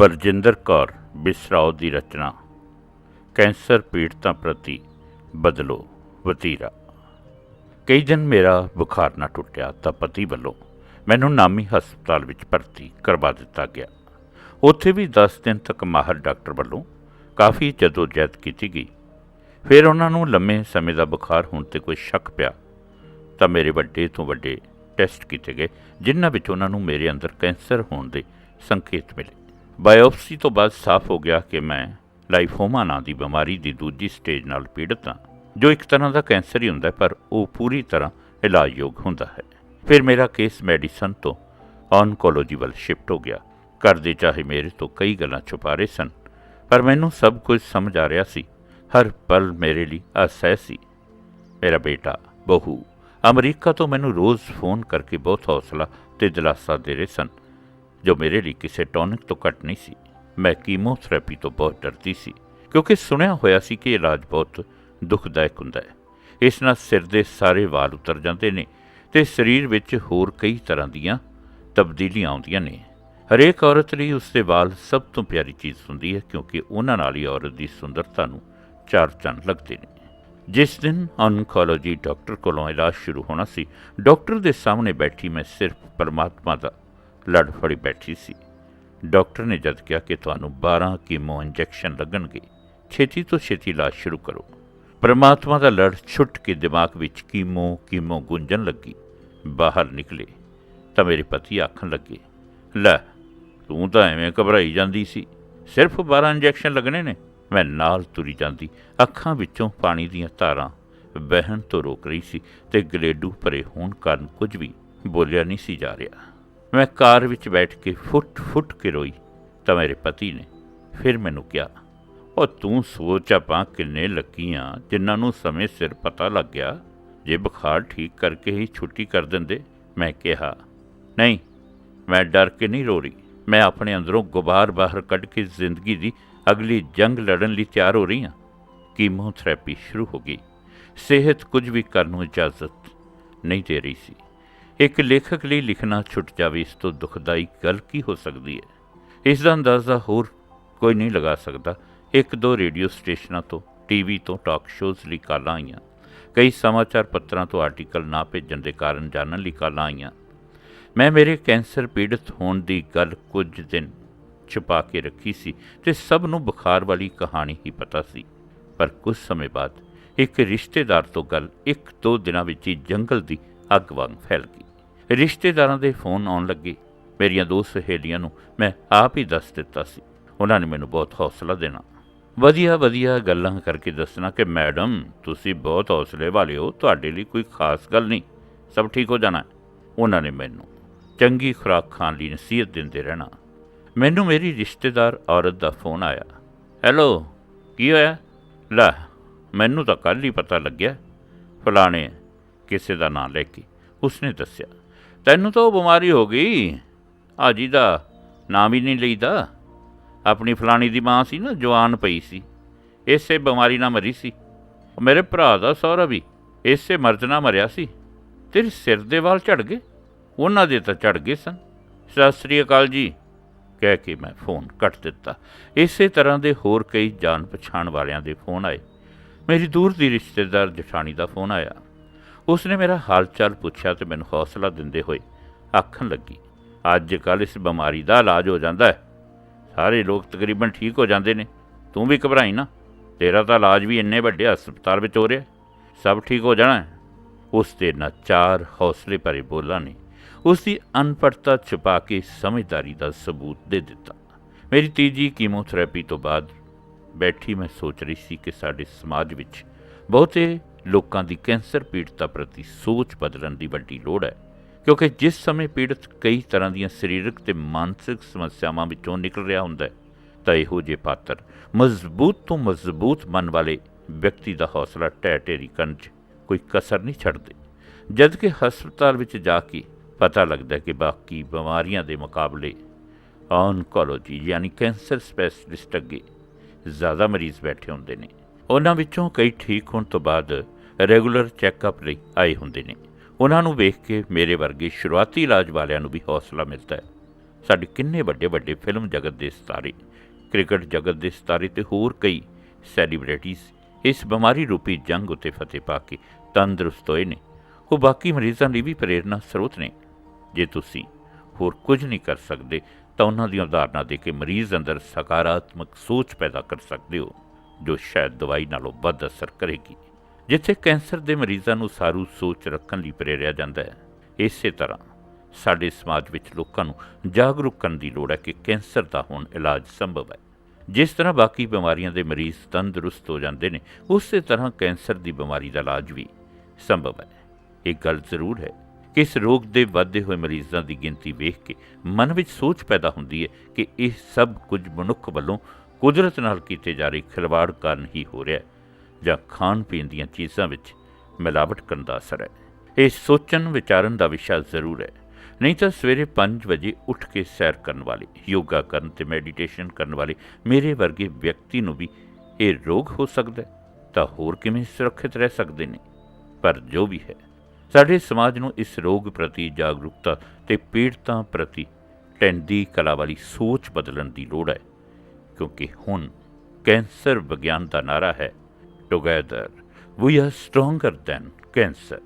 ਬਰਜਿੰਦਰ ਕੌਰ ਬਿਸਰਾਓ ਦੀ ਰਚਨਾ। ਕੈਂਸਰ ਪੀੜਤਾਂ ਪ੍ਰਤੀ ਬਦਲੋ ਵਤੀਰਾ। ਕਈ ਦਿਨ ਮੇਰਾ ਬੁਖਾਰ ਨਾ ਟੁੱਟਿਆ ਤਾਂ ਪਤੀ ਵੱਲੋਂ ਮੈਨੂੰ ਨਾਮੀ ਹਸਪਤਾਲ ਵਿੱਚ ਭਰਤੀ ਕਰਵਾ ਦਿੱਤਾ ਗਿਆ। ਉੱਥੇ ਵੀ 10 ਦਿਨ ਤੱਕ ਮਾਹਰ ਡਾਕਟਰ ਵੱਲੋਂ ਕਾਫੀ ਜਦੋਜਹਿਦ ਕੀਤੀ ਗਈ। ਫਿਰ ਉਹਨਾਂ ਨੂੰ ਲੰਮੇ ਸਮੇਂ ਦਾ ਬੁਖਾਰ ਹੋਣ ਤੇ ਕੋਈ ਸ਼ੱਕ ਪਿਆ ਤਾਂ ਮੇਰੇ ਵੱਡੇ ਤੋਂ ਵੱਡੇ ਟੈਸਟ ਕੀਤੇ ਗਏ, ਜਿਨ੍ਹਾਂ ਵਿੱਚ ਉਹਨਾਂ ਨੂੰ ਮੇਰੇ ਅੰਦਰ ਕੈਂਸਰ ਹੋਣ ਦੇ ਸੰਕੇਤ ਮਿਲੇ। ਬਾਇਓਪਸੀ ਤੋਂ ਬਾਅਦ ਸਾਫ਼ ਹੋ ਗਿਆ ਕਿ ਮੈਂ ਲਾਈਫੋਮਾ ਨਾਂ ਦੀ ਬਿਮਾਰੀ ਦੀ ਦੂਜੀ ਸਟੇਜ ਨਾਲ ਪੀੜਤ ਹਾਂ, ਜੋ ਇੱਕ ਤਰ੍ਹਾਂ ਦਾ ਕੈਂਸਰ ਹੀ ਹੁੰਦਾ ਪਰ ਉਹ ਪੂਰੀ ਤਰ੍ਹਾਂ ਇਲਾਜਯੋਗ ਹੁੰਦਾ ਹੈ। ਫਿਰ ਮੇਰਾ ਕੇਸ ਮੈਡੀਸਨ ਤੋਂ ਔਨਕੋਲੋਜੀ ਵੱਲ ਸ਼ਿਫਟ ਹੋ ਗਿਆ। ਘਰ ਦੇ ਚਾਹੇ ਮੇਰੇ ਤੋਂ ਕਈ ਗੱਲਾਂ ਛੁਪਾ ਰਹੇ ਸਨ, ਪਰ ਮੈਨੂੰ ਸਭ ਕੁਝ ਸਮਝ ਆ ਰਿਹਾ ਸੀ। ਹਰ ਪਲ ਮੇਰੇ ਲਈ ਅਸਹਿ ਸੀ। ਮੇਰਾ ਬੇਟਾ, ਬਹੂ, ਅਮਰੀਕਾ ਤੋਂ ਮੈਨੂੰ ਰੋਜ਼ ਫੋਨ ਕਰਕੇ ਬਹੁਤ ਹੌਸਲਾ ਤੇ ਦਿਲਾਸਾ ਦੇ ਰਹੇ ਸਨ। ਜੋ ਮੇਰੇ ਲਈ ਕਿਸੇ ਟੌਨਿਕ ਤੋਂ ਘੱਟ ਨਹੀਂ ਸੀ। ਮੈਂ ਕੀਮੋਥੈਰੇਪੀ ਤੋਂ ਬਹੁਤ ਡਰਦੀ ਸੀ, ਕਿਉਂਕਿ ਸੁਣਿਆ ਹੋਇਆ ਸੀ ਕਿ ਇਲਾਜ ਬਹੁਤ ਦੁਖਦਾਇਕ ਹੁੰਦਾ ਹੈ। ਇਸ ਨਾਲ ਸਿਰ ਦੇ ਸਾਰੇ ਵਾਲ ਉਤਰ ਜਾਂਦੇ ਨੇ ਤੇ ਸਰੀਰ ਵਿੱਚ ਹੋਰ ਕਈ ਤਰ੍ਹਾਂ ਦੀਆਂ ਤਬਦੀਲੀਆਂ ਆਉਂਦੀਆਂ ਨੇ। ਹਰੇਕ ਔਰਤ ਲਈ ਉਸ ਦੇ ਵਾਲ ਸਭ ਤੋਂ ਪਿਆਰੀ ਚੀਜ਼ ਹੁੰਦੀ ਹੈ, ਕਿਉਂਕਿ ਉਹਨਾਂ ਨਾਲ ਹੀ ਔਰਤ ਦੀ ਸੁੰਦਰਤਾ ਨੂੰ ਚਾਰ ਚੰਨ ਲੱਗਦੇ ਨੇ। ਜਿਸ ਦਿਨ ਔਨਕੋਲੋਜੀ ਡਾਕਟਰ ਕੋਲੋਂ ਇਲਾਜ ਸ਼ੁਰੂ ਹੋਣਾ ਸੀ ਡਾਕਟਰ ਦੇ ਸਾਹਮਣੇ ਬੈਠੀ ਮੈਂ ਸਿਰਫ ਪਰਮਾਤਮਾ ਦਾ ਲੜ ਫੜੀ ਬੈਠੀ ਸੀ। ਡਾਕਟਰ ਨੇ ਜਦ ਕਿਹਾ ਕਿ ਤੁਹਾਨੂੰ 12 ਕੀਮੋ ਇੰਜੈਕਸ਼ਨ ਲੱਗਣਗੇ, ਛੇਤੀ ਤੋਂ ਛੇਤੀ ਇਲਾਜ ਸ਼ੁਰੂ ਕਰੋ। ਪਰਮਾਤਮਾ ਦਾ ਲੜ ਛੁੱਟ ਕੇ ਦਿਮਾਗ ਵਿੱਚ ਕੀਮੋ ਕੀਮੋ ਗੁੰਜਣ ਲੱਗੀ। ਬਾਹਰ ਨਿਕਲੇ। ਤਾਂ ਮੇਰੇ ਪਤੀ ਆਖਣ ਲੱਗੇ, ਲੈ, ਤੂੰ ਤਾਂ ਐਵੇਂ ਘਬਰਾਈ ਜਾਂਦੀ ਸੀ। ਸਿਰਫ 12 ਇੰਜੈਕਸ਼ਨ ਲੱਗਣੇ ਨੇ। ਮੈਂ ਨਾਲ ਤੁਰੀ ਜਾਂਦੀ। ਅੱਖਾਂ ਵਿੱਚੋਂ ਪਾਣੀ ਦੀਆਂ ਧਾਰਾਂ ਵਹਿਣ ਤੋਂ ਰੋਕ ਰਹੀ ਸੀ ਤੇ ਗਲੇਡੂ ਭਰੇ ਹੋਣ ਕਾਰਨ ਕੁਝ ਵੀ ਬੋਲਿਆ ਨਹੀਂ ਸੀ ਜਾ ਰਿਹਾ। ਮੈਂ ਕਾਰ ਵਿੱਚ ਬੈਠ ਕੇ ਫੁੱਟ ਫੁੱਟ ਕੇ ਰੋਈ, ਤਾਂ ਮੇਰੇ ਪਤੀ ਨੇ ਫਿਰ ਮੈਨੂੰ ਕਿਹਾ, ਉਹ ਤੂੰ ਸੋਚ ਆਪਾਂ ਕਿੰਨੇ ਲੱਗੀਆਂ ਜਿਨ੍ਹਾਂ ਨੂੰ ਸਮੇਂ ਸਿਰ ਪਤਾ ਲੱਗ ਗਿਆ, ਜੇ ਬੁਖਾਰ ਠੀਕ ਕਰਕੇ ਹੀ ਛੁੱਟੀ ਕਰ ਦਿੰਦੇ। ਮੈਂ ਕਿਹਾ, ਨਹੀਂ, ਮੈਂ ਡਰ ਕੇ ਨਹੀਂ ਰੋ ਰਹੀ। ਮੈਂ ਆਪਣੇ ਅੰਦਰੋਂ ਗੁਬਾਰ ਬਾਹਰ ਕੱਢ ਕੇ ਜ਼ਿੰਦਗੀ ਦੀ ਅਗਲੀ ਜੰਗ ਲੜਨ ਲਈ ਤਿਆਰ ਹੋ ਰਹੀ ਹਾਂ ਕੀਮੋਥੈਰੇਪੀ ਸ਼ੁਰੂ ਹੋ ਗਈ। ਸਿਹਤ ਕੁਝ ਵੀ ਕਰਨ ਨੂੰ ਇਜਾਜ਼ਤ ਨਹੀਂ ਦੇ ਰਹੀ ਸੀ। ਇੱਕ ਲੇਖਕ ਲਈ ਲਿਖਣਾ ਛੁੱਟ ਜਾਵੇ, ਇਸ ਤੋਂ ਦੁਖਦਾਈ ਗੱਲ ਕੀ ਹੋ ਸਕਦੀ ਹੈ? ਇਸ ਦਾ ਅੰਦਾਜ਼ਾ ਹੋਰ ਕੋਈ ਨਹੀਂ ਲਗਾ ਸਕਦਾ। ਇੱਕ ਦੋ ਰੇਡੀਓ ਸਟੇਸ਼ਨਾਂ ਤੋਂ ਟੀਵੀ ਤੋਂ, ਟਾਕ ਸ਼ੋਜ਼ ਲਈ ਕਾਲਾਂ ਆਈਆਂ। ਕਈ ਸਮਾਚਾਰ ਪੱਤਰਾਂ ਤੋਂ ਆਰਟੀਕਲ ਨਾ ਭੇਜਣ ਦੇ ਕਾਰਨ ਜਾਣਨ ਲਈ ਕਾਲਾਂ ਆਈਆਂ। ਮੈਂ ਮੇਰੇ ਕੈਂਸਰ ਪੀੜਤ ਹੋਣ ਦੀ ਗੱਲ ਕੁਝ ਦਿਨ ਛੁਪਾ ਕੇ ਰੱਖੀ ਸੀ ਤੇ ਸਭ ਨੂੰ ਬੁਖਾਰ ਵਾਲੀ ਕਹਾਣੀ ਹੀ ਪਤਾ ਸੀ। ਪਰ ਕੁਝ ਸਮੇਂ ਬਾਅਦ ਇੱਕ ਰਿਸ਼ਤੇਦਾਰ ਤੋਂ ਗੱਲ ਇੱਕ ਦੋ ਦਿਨਾਂ ਵਿੱਚ ਹੀ ਜੰਗਲ ਦੀ ਅੱਗ ਵਾਂਗ ਫੈਲ ਗਈ। ਰਿਸ਼ਤੇਦਾਰਾਂ ਦੇ ਫੋਨ ਆਉਣ ਲੱਗੇ। ਮੇਰੀਆਂ ਦੋ ਸਹੇਲੀਆਂ ਨੂੰ ਮੈਂ ਆਪ ਹੀ ਦੱਸ ਦਿੱਤਾ ਸੀ। ਉਹਨਾਂ ਨੇ ਮੈਨੂੰ ਬਹੁਤ ਹੌਸਲਾ ਦੇਣਾ। ਵਧੀਆ ਵਧੀਆ ਗੱਲਾਂ ਕਰਕੇ ਦੱਸਣਾ ਕਿ, ਮੈਡਮ, ਤੁਸੀਂ ਬਹੁਤ ਹੌਸਲੇ ਵਾਲੇ ਹੋ, ਤੁਹਾਡੇ ਲਈ ਕੋਈ ਖਾਸ ਗੱਲ ਨਹੀਂ। ਸਭ ਠੀਕ ਹੋ ਜਾਣਾ? ਉਹਨਾਂ ਨੇ ਮੈਨੂੰ ਚੰਗੀ ਖੁਰਾਕ ਖਾਣ ਲਈ ਨਸੀਹਤ ਦਿੰਦੇ ਰਹਿਣਾ। ਮੈਨੂੰ ਮੇਰੀ ਰਿਸ਼ਤੇਦਾਰ ਔਰਤ ਦਾ ਫੋਨ ਆਇਆ। ਹੈਲੋ, ਕੀ ਹੋਇਆ? ਲੈ, ਮੈਨੂੰ ਤਾਂ ਕੱਲ ਹੀ ਪਤਾ ਲੱਗਿਆ। ਫਲਾਣੇ ਕਿਸੇ ਦਾ ਨਾਂ ਲੈ ਕੇ, ਉਸਨੇ ਦੱਸਿਆ। ਤੈਨੂੰ ਤਾਂ ਉਹ ਬਿਮਾਰੀ ਹੋ ਗਈ। ਆਜੀ ਦਾ ਨਾਮ ਹੀ ਨਹੀਂ ਲਈਦਾ। ਆਪਣੀ ਫਲਾਣੀ ਦੀ ਮਾਂ ਸੀ ਨਾ, ਜਵਾਨ ਪਈ ਸੀ। ਇਸੇ ਬਿਮਾਰੀ ਨਾਲ ਮਰੀ ਸੀ। ਮੇਰੇ ਭਰਾ ਦਾ ਸਹੁਰਾ ਵੀ ਇਸੇ ਮਰਦ ਨਾਲ ਮਰਿਆ ਸੀ। ਤੇਰੇ ਸਿਰ ਦੇ ਵਾਲ ਝੜ ਗਏ। ਉਹਨਾਂ ਦੇ ਤਾਂ ਝੜ ਗਏ ਸਨ। ਸਤਿ ਸ੍ਰੀ ਅਕਾਲ ਜੀ। ਕਹਿ ਕੇ ਮੈਂ ਫੋਨ ਕੱਟ ਦਿੱਤਾ। ਇਸੇ ਤਰ੍ਹਾਂ ਦੇ ਹੋਰ ਕਈ ਜਾਣ ਪਛਾਣ ਵਾਲਿਆਂ ਦੇ ਫੋਨ ਆਏ। ਮੇਰੀ ਦੂਰ ਦੀ ਰਿਸ਼ਤੇਦਾਰ ਜਠਾਣੀ ਦਾ ਫੋਨ ਆਇਆ। ਉਸਨੇ ਮੇਰਾ ਹਾਲ ਚਾਲ ਪੁੱਛਿਆ ਤੇ ਮੈਨੂੰ ਹੌਸਲਾ ਦਿੰਦੇ ਹੋਏ ਆਖਣ ਲੱਗੀ ਅੱਜ ਕੱਲ੍ਹ ਇਸ ਬਿਮਾਰੀ ਦਾ ਇਲਾਜ ਹੋ ਜਾਂਦਾ ਹੈ। ਸਾਰੇ ਲੋਕ ਤਕਰੀਬਨ ਠੀਕ ਹੋ ਜਾਂਦੇ ਨੇ। ਤੂੰ ਵੀ ਘਬਰਾਈ ਨਾ। ਤੇਰਾ ਤਾਂ ਇਲਾਜ ਵੀ ਇੰਨੇ ਵੱਡੇ ਹਸਪਤਾਲ ਵਿੱਚ ਹੋ ਰਿਹਾ ਸਭ ਠੀਕ ਹੋ ਜਾਣਾ ਉਸ ਦੇ ਨਾ ਚਾਰ ਹੌਸਲੇ ਭਰੇ ਬੋਲਾਂ ਨੇ ਉਸ ਦੀ ਅਨਪੜਤਾ ਛੁਪਾ ਕੇ ਸਮਝਦਾਰੀ ਦਾ ਸਬੂਤ ਦੇ ਦਿੱਤਾ। ਮੇਰੀ ਤੀਜੀ ਕੀਮੋਥੈਰੇਪੀ ਤੋਂ ਬਾਅਦ ਬੈਠੀ ਮੈਂ ਸੋਚ ਰਹੀ ਸੀ ਕਿ ਸਾਡੇ ਸਮਾਜ ਵਿੱਚ ਬਹੁਤੇ ਲੋਕਾਂ ਦੀ ਕੈਂਸਰ ਪੀੜਤਾ ਪ੍ਰਤੀ ਸੋਚ ਬਦਲਣ ਦੀ ਵੱਡੀ ਲੋੜ ਹੈ, ਕਿਉਂਕਿ ਜਿਸ ਸਮੇਂ ਪੀੜਤ ਕਈ ਤਰ੍ਹਾਂ ਦੀਆਂ ਸਰੀਰਕ ਤੇ ਮਾਨਸਿਕ ਸਮੱਸਿਆਵਾਂ ਵਿੱਚੋਂ ਨਿਕਲ ਰਿਹਾ ਹੁੰਦਾ ਹੈ, ਤਾਂ ਇਹੋ ਜਿਹੇ ਪਾਤਰ ਮਜ਼ਬੂਤ ਤੋਂ ਮਜ਼ਬੂਤ ਮਨ ਵਾਲੇ ਵਿਅਕਤੀ ਦਾ ਹੌਸਲਾ ਢਹਿ ਢੇਰੀ ਕਰਨ 'ਚ ਕੋਈ ਕਸਰ ਨਹੀਂ ਛੱਡਦੇ। ਜਦ ਕਿ ਹਸਪਤਾਲ ਵਿੱਚ ਜਾ ਕੇ ਪਤਾ ਲੱਗਦਾ ਕਿ ਬਾਕੀ ਬਿਮਾਰੀਆਂ ਦੇ ਮੁਕਾਬਲੇ ਔਨਕੋਲੋਜੀ ਯਾਨੀ ਕੈਂਸਰ ਸਪੈਸ਼ਲਿਸਟ ਅੱਗੇ ਜ਼ਿਆਦਾ ਮਰੀਜ਼ ਬੈਠੇ ਹੁੰਦੇ ਨੇ। ਉਹਨਾਂ ਵਿੱਚੋਂ ਕਈ ਠੀਕ ਹੋਣ ਤੋਂ ਬਾਅਦ ਰੈਗੂਲਰ ਚੈੱਕਅਪ ਲਈ ਆਏ ਹੁੰਦੇ ਨੇ। ਉਹਨਾਂ ਨੂੰ ਵੇਖ ਕੇ ਮੇਰੇ ਵਰਗੇ ਸ਼ੁਰੂਆਤੀ ਇਲਾਜ ਵਾਲਿਆਂ ਨੂੰ ਵੀ ਹੌਸਲਾ ਮਿਲਦਾ ਹੈ। ਸਾਡੇ ਕਿੰਨੇ ਵੱਡੇ ਵੱਡੇ ਫਿਲਮ ਜਗਤ ਦੇ ਸਿਤਾਰੇ, ਕ੍ਰਿਕਟ ਜਗਤ ਦੇ ਸਿਤਾਰੇ ਤੇ ਹੋਰ ਕਈ ਸੈਲੀਬ੍ਰਿਟੀਜ਼ ਇਸ ਬਿਮਾਰੀ ਰੂਪੀ ਜੰਗ ਉਤੇ ਫਤਿਹ ਪਾ ਕੇ ਤੰਦਰੁਸਤ ਹੋਏ ਨੇ। ਉਹ ਬਾਕੀ ਮਰੀਜ਼ਾਂ ਲਈ ਵੀ ਪ੍ਰੇਰਨਾ ਸਰੋਤ ਨੇ। ਜੇ ਤੁਸੀਂ ਹੋਰ ਕੁਝ ਨਹੀਂ ਕਰ ਸਕਦੇ ਤਾਂ ਉਹਨਾਂ ਦੀਆਂ ਉਦਾਹਰਨਾਂ ਦੇ ਕੇ ਮਰੀਜ਼ ਅੰਦਰ ਸਕਾਰਾਤਮਕ ਸੋਚ ਪੈਦਾ ਕਰ ਸਕਦੇ ਹੋ। ਜੋ ਸ਼ਾਇਦ ਦਵਾਈ ਨਾਲੋਂ ਵੱਧ ਅਸਰ ਕਰੇਗੀ, ਜਿੱਥੇ ਕੈਂਸਰ ਦੇ ਮਰੀਜ਼ਾਂ ਨੂੰ ਸਾਰੂ ਸੋਚ ਰੱਖਣ ਲਈ ਪ੍ਰੇਰਿਆ ਜਾਂਦਾ ਹੈ। ਇਸੇ ਤਰ੍ਹਾਂ ਸਾਡੇ ਸਮਾਜ ਵਿੱਚ ਲੋਕਾਂ ਨੂੰ ਜਾਗਰੂਕ ਕਰਨ ਦੀ ਲੋੜ ਹੈ ਕਿ ਕੈਂਸਰ ਦਾ ਹੁਣ ਇਲਾਜ ਸੰਭਵ ਹੈ। ਜਿਸ ਤਰ੍ਹਾਂ ਬਾਕੀ ਬਿਮਾਰੀਆਂ ਦੇ ਮਰੀਜ਼ ਤੰਦਰੁਸਤ ਹੋ ਜਾਂਦੇ ਨੇ, ਉਸੇ ਤਰ੍ਹਾਂ ਕੈਂਸਰ ਦੀ ਬਿਮਾਰੀ ਦਾ ਇਲਾਜ ਵੀ ਸੰਭਵ ਹੈ। ਇਹ ਗੱਲ ਜ਼ਰੂਰ ਹੈ ਕਿ ਇਸ ਰੋਗ ਦੇ ਵੱਧਦੇ ਹੋਏ ਮਰੀਜ਼ਾਂ ਦੀ ਗਿਣਤੀ ਵੇਖ ਕੇ ਮਨ ਵਿੱਚ ਸੋਚ ਪੈਦਾ ਹੁੰਦੀ ਹੈ ਕਿ ਇਹ ਸਭ ਕੁਝ ਮਨੁੱਖ ਵੱਲੋਂ ਕੁਦਰਤ ਨਾਲ ਕੀਤੇ ਜਾ ਰਹੇ ਖਿਲਵਾੜ ਕਾਰਨ ਹੀ ਹੋ ਰਿਹਾ ਹੈ, ਜਾਂ ਖਾਣ ਪੀਣ ਦੀਆਂ ਚੀਜ਼ਾਂ ਵਿੱਚ ਮਿਲਾਵਟ ਕਰਨ ਦਾ ਅਸਰ ਹੈ। ਇਹ ਸੋਚਣ, ਵਿਚਾਰਨ ਦਾ ਵਿਸ਼ਾ ਜ਼ਰੂਰ ਹੈ। ਨਹੀਂ ਤਾਂ ਸਵੇਰੇ 5 ਵਜੇ ਉੱਠ ਕੇ ਸੈਰ ਕਰਨ ਵਾਲੇ, ਯੋਗਾ ਕਰਨ ਤੇ ਮੈਡੀਟੇਸ਼ਨ ਕਰਨ ਵਾਲੇ ਮੇਰੇ ਵਰਗੇ ਵਿਅਕਤੀ ਨੂੰ ਵੀ ਇਹ ਰੋਗ ਹੋ ਸਕਦਾ ਹੈ, ਤਾਂ ਹੋਰ ਕਿਵੇਂ ਸੁਰੱਖਿਅਤ ਰਹਿ ਸਕਦੇ ਨੇ? ਪਰ ਜੋ ਵੀ ਹੈ, ਸਾਡੇ ਸਮਾਜ ਨੂੰ ਇਸ ਰੋਗ ਪ੍ਰਤੀ ਜਾਗਰੂਕਤਾ ਤੇ ਪੀੜਤਾਂ ਪ੍ਰਤੀ ਟੈਂਦੀ ਕਲਾ ਵਾਲੀ ਸੋਚ ਬਦਲਣ ਦੀ ਲੋੜ ਹੈ। ਕਿਉਂਕਿ ਹੁਣ ਕੈਂਸਰ ਵਿਗਿਆਨ ਦਾ ਨਾਰਾ ਹੈ। Together we are stronger than cancer